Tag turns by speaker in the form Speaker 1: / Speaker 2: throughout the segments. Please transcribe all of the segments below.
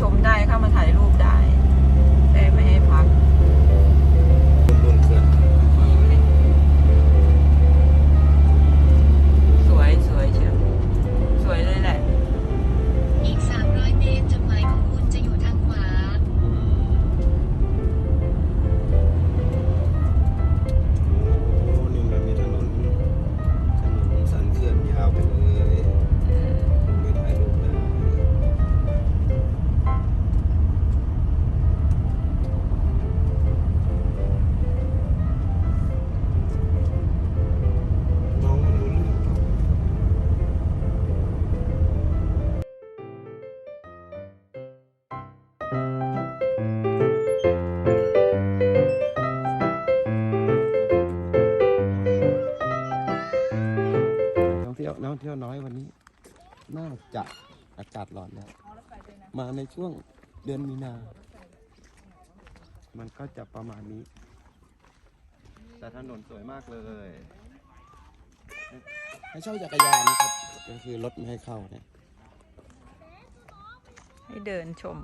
Speaker 1: ชมได้เข้ามาถ่ายรูปได้
Speaker 2: น่า
Speaker 3: จะอา
Speaker 2: กาศร้อนนะมาในช่วงเดือนมีนา มันก็จะประมาณนี้ แต่ถนนสวยมากเลยให้เช่าจักรยานครับ ก็คือรถไม่ให้เข้าเนี่ย
Speaker 1: ให้เดินชม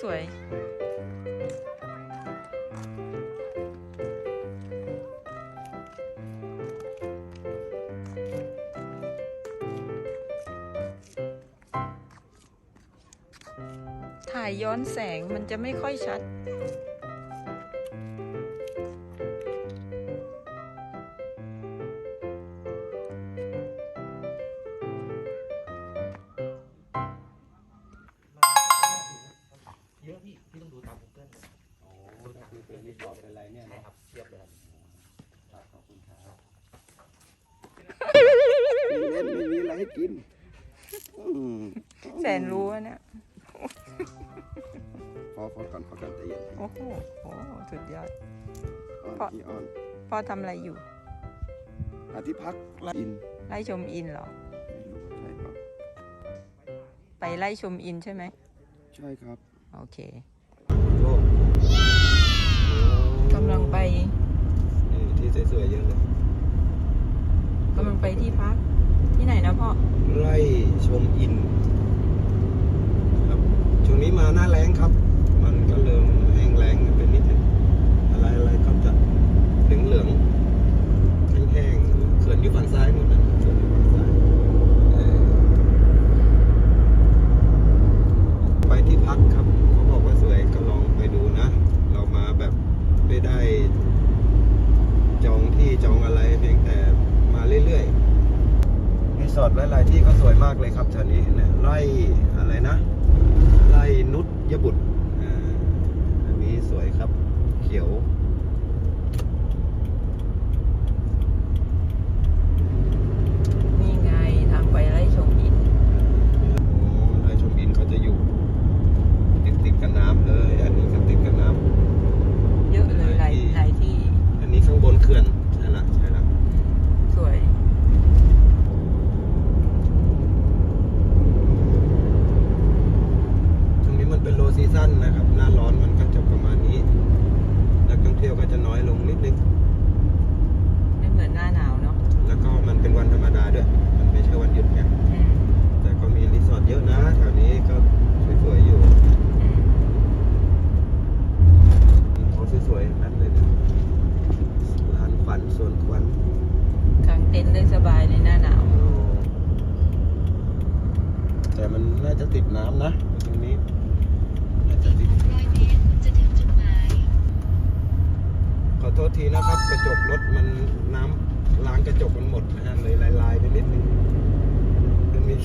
Speaker 1: สวยายย้อนแสงมันจะไม่ค่อยชัด
Speaker 2: เยอะพี่ต้องดู
Speaker 1: ตาม Google ก่อนคื
Speaker 2: เป็นรีสอร์อะไรเนี่ยเทียบเลยขอบคุณครับเล่นไม่มีอะไรให้กิน
Speaker 1: แสนรู้เนี่ย
Speaker 2: พอพอก่อนพอก่อนใจเย็น
Speaker 1: โอ้โหโอ้สุดยอด
Speaker 2: พอ
Speaker 1: อ่อน
Speaker 2: ที่อ่อน
Speaker 1: พอทำอะไรอยู่
Speaker 2: อาทิพักไลอิน
Speaker 1: ไล่ชมอินเหรอ
Speaker 2: ไม่รู้ใช่ครั
Speaker 1: ไปไล่ชมอินใช่ไหม
Speaker 2: ใช่ครับ
Speaker 1: โอเค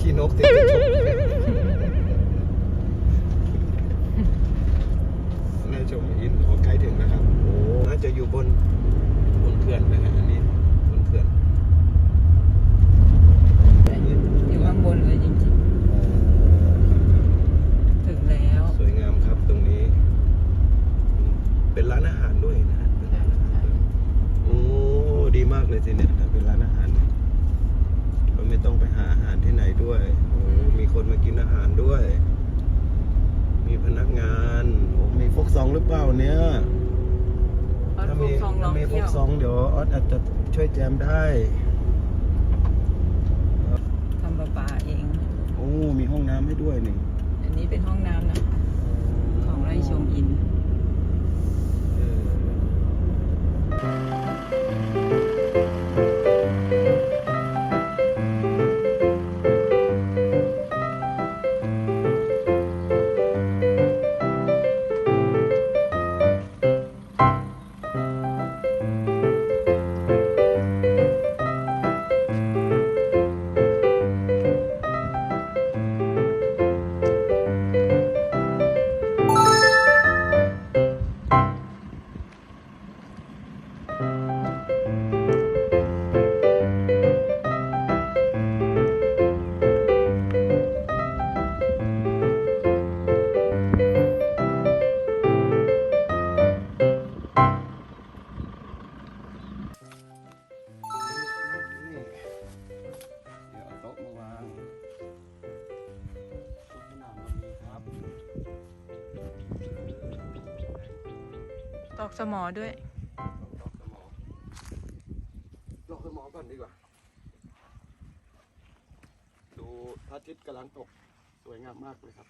Speaker 2: ขี้นกติดกระนช
Speaker 1: ม
Speaker 2: อินขอ
Speaker 1: ไก
Speaker 2: ลถึงนะครับ โอ้น่าจะอยู่บนบนเขื่อนนะครับ
Speaker 4: ซองหรือเปล่าเนี่ย
Speaker 2: เอา
Speaker 4: ถ้า
Speaker 2: พว
Speaker 4: มี
Speaker 2: กซองลอง
Speaker 4: ถ้ามีพ
Speaker 2: เที่
Speaker 4: ก
Speaker 2: ยว
Speaker 4: ซองเดี๋ยวออสอาจจะช่วยแจมได้
Speaker 2: ทำประปาเอง
Speaker 4: โอ้ มีห้องน้ำให้ด้วยนี่
Speaker 2: อันนี้เป็นห้องน้ำนะคะของไร่ชมอิน
Speaker 4: เออ ม
Speaker 2: อด้วย
Speaker 4: ลอกสมองสมองก่อนดีกว่า ดูพระอาทิตย์กำลังตก สวยงามมากเลยครับ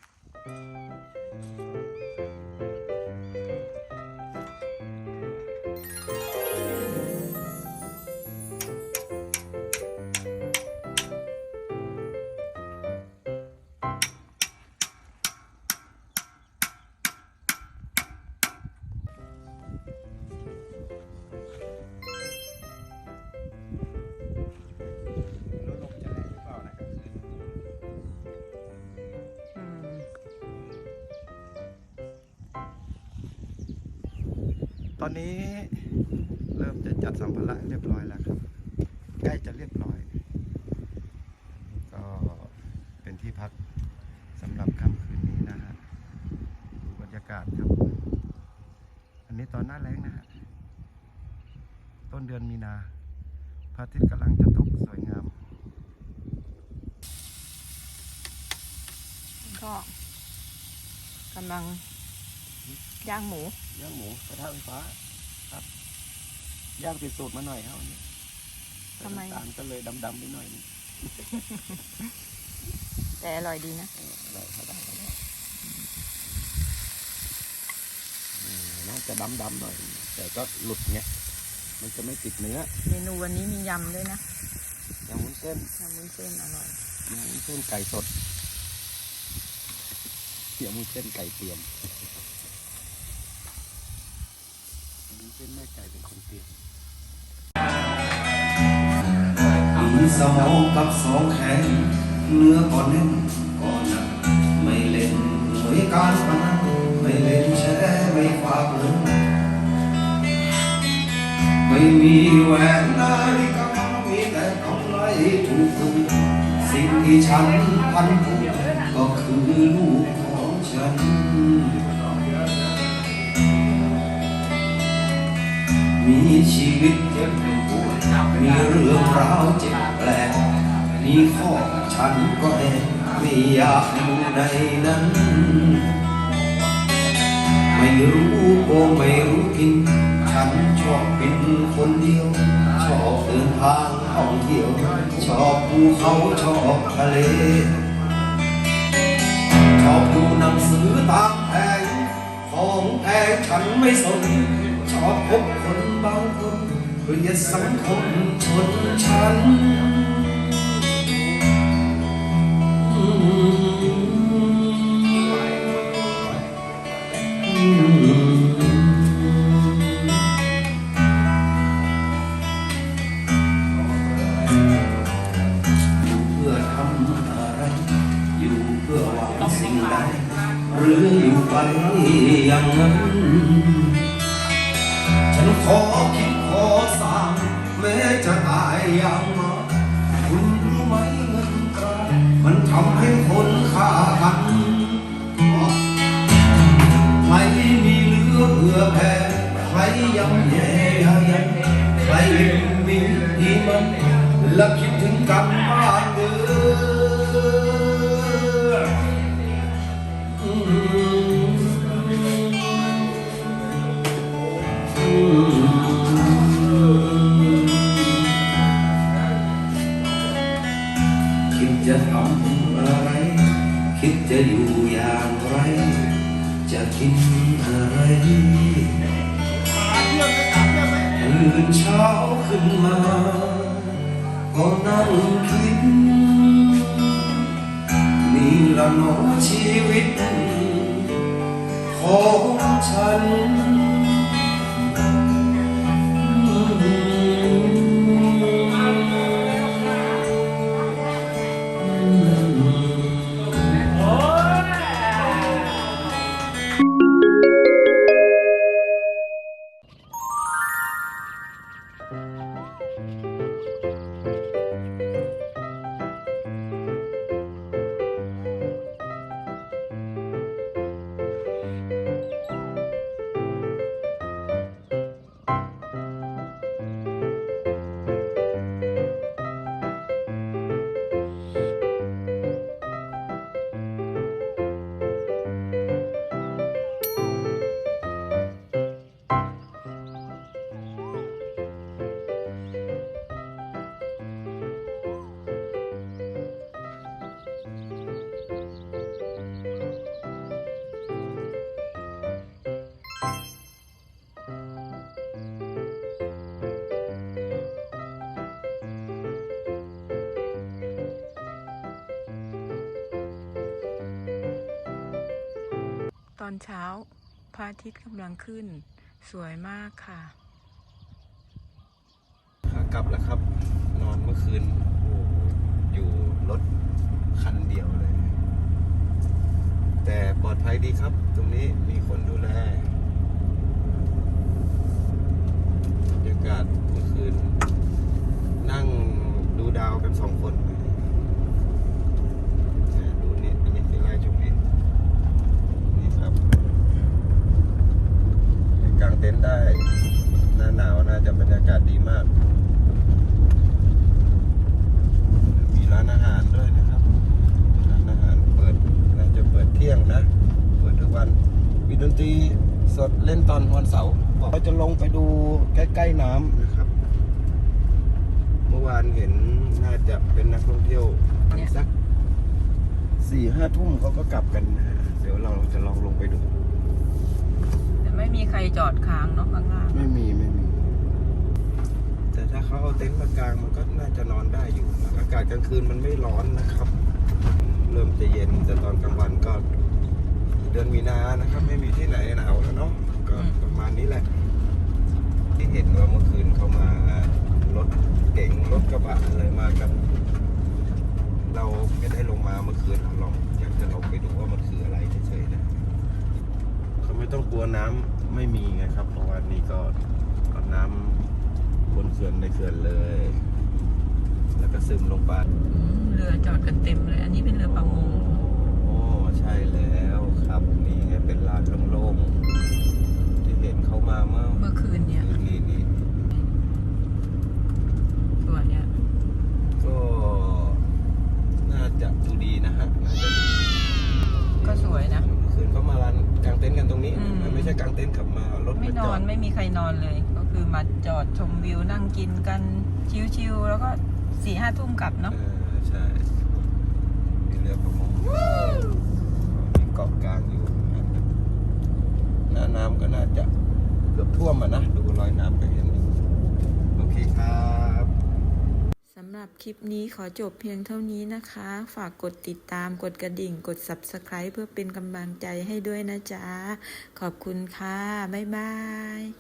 Speaker 4: ตอนนี้เริ่มจะจัดสัมภาระเรียบร้อยแล้วครับ ใกล้จะเรียบร้อย ก็เป็นที่พักสำหรับค่ำคืนนี้นะฮะดูบรรยากาศครับ อันนี้ตอนหน้าแรงนะฮะ ต้นเดือนมีนาพระอาทิตย์กำลังจะตกสวยงาม
Speaker 2: ก็กำลัง ย่างหมู
Speaker 4: ย่างหมูกระทะไฟฟ้าครับย่างติดสูตรมาหน่อยครับวันนี้
Speaker 2: ทำไม
Speaker 4: น้ำตาลก็เลยดำๆไปหน่อยนึง
Speaker 2: แต่อร่อยดีนะ
Speaker 4: เออได้ครับได้ครับได้อืมน่าจะดำๆหน่อย แต่ก็หลุดไงมันจะไม่ติดเนื้อ
Speaker 2: เมนูวันนี้มียำด้วยนะ
Speaker 4: ยำวุ้นเส้น
Speaker 2: ยำวุ้นเส้นอร่อย
Speaker 4: ยำวุ้นเส้นไก่สดยำวุ้นเส้นไก่เตรียมยำวุ้นเป็นคนเตรียม
Speaker 1: มีสมองกับสองแขนเนื้อก่อนแน่นก่อนหนักไม่เล่นหวยการพนันไม่เล่นแชร์ไม่ฝากเงินไม่มีแหวนนาฬิกามีแต่กำไรถูกคืนสิ่งที่ฉันพันผูกก็คือลูกของฉัน มีชีวิตเจ็บปวดมีเรื่องราวเจ็บแปลกมีข้อฉันก็แอบไม่อยากอยู่ในนั้น ไม่รู้กงไม่รู้กิน ฉันชอบเป็นคนเดียว ชอบเดินทางท่องเที่ยว ชอบภูเขาชอบทะเล ชอบดูหนังสือตามแผงของแพงฉันไม่สน อบพบคนบางคนเกลียดสังคมชนชั้น ต กิ อนเช้า
Speaker 2: พระอาทิตย์กำลังขึ้น สวยมากค่ะ
Speaker 1: ขากลับแล้วครับ นอนเมื่อคืนโอ้อยู่รถคันเดียวเลย แต่ปลอดภัยดีครับ ตรงนี้มีคนดูแลบรรยากาศเมื่อคืน นั่งดูดาวกันสองคนเนี่ยดูนี่อันนี้คือไงชมนี้นี่ครับกาง เต็นท์ได้ หน้าหนาวน่าจะบรรยากาศดีมาก มีร้านอาหารด้วยนะครับ ร้านอาหารเปิดน่าจะเปิดเที่ยงนะ เปิดทุกวันมีดนตรีสดเล่นตอนวันเสาร์บอกเราจะลงไปดูใกล้ๆน้ำนะครับ เมื่อวานเห็นน่าจะเป็นนักท่องเที่ยวประมาณสักสี่ห้าทุ่มเขาก็กลับกันนะเดี๋ยวเราจะลองลงไปดู
Speaker 2: แต่ ไม่มีใครจอดค้างเนาะข้างล่าง
Speaker 1: ไม่มีไม่มี แต่ถ้าเขาเอาเต็นท์มากางมันก็น่าจะนอนได้อยู่นะอากาศกลางคืนมันไม่ร้อนนะครับ เริ่มจะเย็นแต่ตอนกลางวันก็ เดือนมีนานะครับ ไม่มีที่ไหนหนาวแล้วเนาะก็ประมาณนี้แหละ ที่เห็นว่าเมื่อคืนเขามารถเก๋งรถกระบะอะไรมากัน เราไม่ได้ลงมาเมื่อคืนเราลองอยากจะลงไปดูว่ามันคืออะไรเฉยๆนะเขาไม่ต้องกลัวน้ำ ไม่มีไงครับ เพราะว่านี่ก็เอาน้ำบนเขื่อนในเขื่อนเลย แล้วก็ซึมลงไป
Speaker 2: อืมเรือจอดกันเต็มเลย อันนี้เป็นเรือประมง
Speaker 1: โอ้ใช่แล้วครับนี่ไงเป็นลานโล่งๆที่เห็นเขามาเมื่อ
Speaker 2: เมื่อคืนเนี่ย
Speaker 1: คืนนี้นี่
Speaker 2: ส่วนเนี่ย
Speaker 1: ก็น่าจะดูดีนะฮะน่าจะดี
Speaker 2: ก็สวยนะ
Speaker 1: เมื่อคืนเขามาลานกางเต็นท์กันตรงนี้
Speaker 2: อืม
Speaker 1: มันไม่ใช่กางเต็นท์ขับมารถ
Speaker 2: ไม่
Speaker 1: มานจ
Speaker 2: อ
Speaker 1: อนด
Speaker 2: ไม่มีใครนอนเลย ก็คือมาจอดชมวิวนั่งกินกันชิวๆแล้วก็สี่ห้าทุ่มกลับเนาะ
Speaker 1: เออใช่มีเรือประมงมีเกาะกลางอยู่หน้าน้ำก็น่าจะเกือบท่วมอะนะดูรอยน้ำก็เห็นอยู่โอเคครับ
Speaker 2: สำห รับคลิปนี้ขอจบเพียงเท่านี้นะคะ ฝากกดติดตามกดกระดิ่ง กด Subscribe เพื่อเป็นกำลังใจให้ด้วยนะจ๊ะ ขอบคุณค่ะ บ๊ายบาย